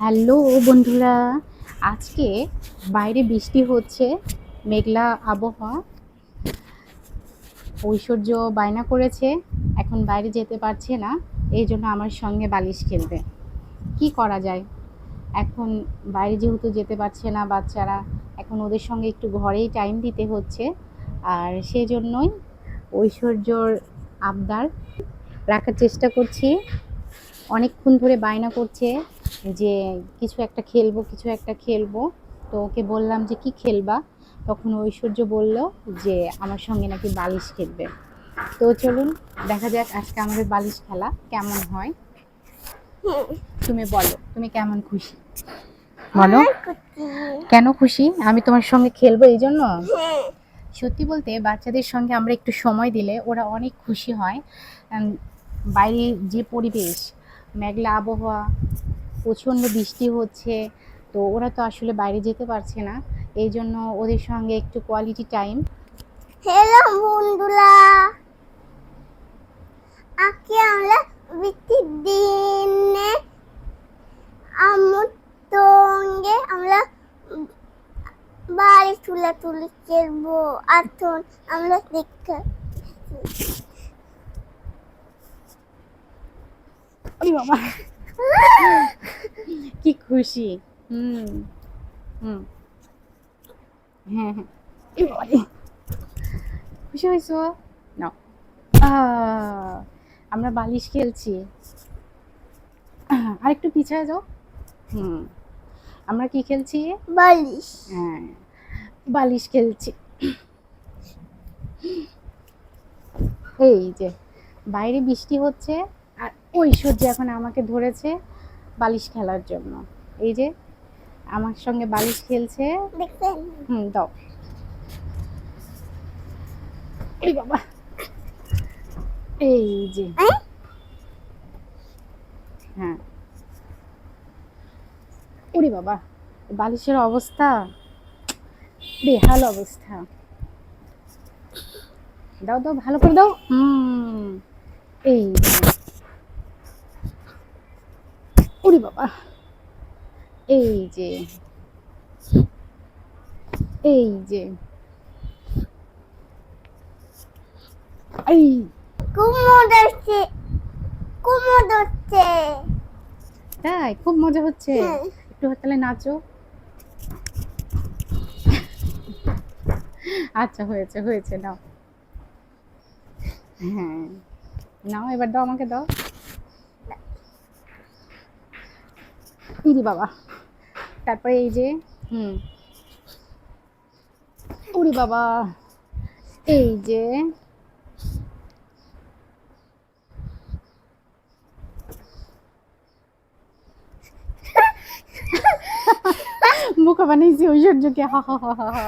Hello বন্ধুরা, আজকে বাইরে বৃষ্টি হচ্ছে, মেঘলা আবহাওয়া। ঐশ্বর্য বায়না করেছে, এখন বাইরে যেতে পারছে না, এই জন্য আমার সঙ্গে বালিশ খেলবে। কি করা যায়? এখন বাইরে যেহেতু যেতে পারছে না বাচ্চারা, এখন ওদের সঙ্গে একটু ঘরেই টাইম দিতে হচ্ছে। আর সেই জন্যই ঐশ্বর্যর আবদার রাখার চেষ্টা করছি। অনেকক্ষণ ধরে বায়না করছে যে কিছু একটা খেলব কিছু একটা খেলব। তো ওকে বললাম যে কি খেলবা? তখন ঐশ্বর্য বলল যে আমার সঙ্গে নাকি বালিশ খেলবে। তো চলুন দেখা যাক আজকে আমাদের বালিশ খেলা কেমন হয়। তুমি বলো তুমি কেমন খুশি? বলো। কেন খুশি? আমি তোমার সঙ্গে খেলব এই জন্য? সত্যি বলতে বাচ্চাদের সঙ্গে আমরা একটু সময় দিলে ওরা অনেক খুশি হয়। বাইরে যে পরিবেশ মেঘলা আবহাওয়া, প্রচণ্ড বৃষ্টি হচ্ছে, তো ওরা তো আসলে বাইরে যেতে পারছে না। এই জন্য ওদের সঙ্গে একটু কোয়ালিটি টাইম হ্যালো বন্ধুরা। আজকে আমরা বৃষ্টির দিনে আমার সঙ্গে আমরা বাড়ি তুলে তুলে খেলব এখন আমরা দেখতে বাবা। কি খুশি। হুম হুম। হ্যাঁ হ্যাঁ। খুশি হয়েছো? আহ, আমরা বালিশ খেলছি। আর একটু পিছায় যাও। হুম। আমরা কি খেলছি? বালিশ। হ্যাঁ বালিশ খেলছি। এই যে বাইরে বৃষ্টি হচ্ছে। আর ওই সূর্য এখন আমাকে ধরেছে বালিশ খেলার জন্য। এই যে আমার সঙ্গে বালিশ খেলছে। হুম দাও। এই বাবা। এই যে। হ্যাঁ। ওরে বাবা বালিশের অবস্থা। বেহাল অবস্থা। দাও দাও ভালো করে দাও। হুম। এই ওরে বাবা। এই যে। এই যে। এই। কুমোদ হচ্ছে কুমোদ হচ্ছে তাই? খুব মজা হচ্ছে। হ্যাঁ। একটু তাহলে নাচো। আচ্ছা হয়েছে হয়েছে নাও। হ্যাঁ। নাও এবার দাও আমাকে দাও। ইরি বাবা। তারপরে এই যে, হুম। উরি বাবা। এই যে। বোকা বানিয়েছি ঐশ্বর্যকে, হা হা হা হা হা।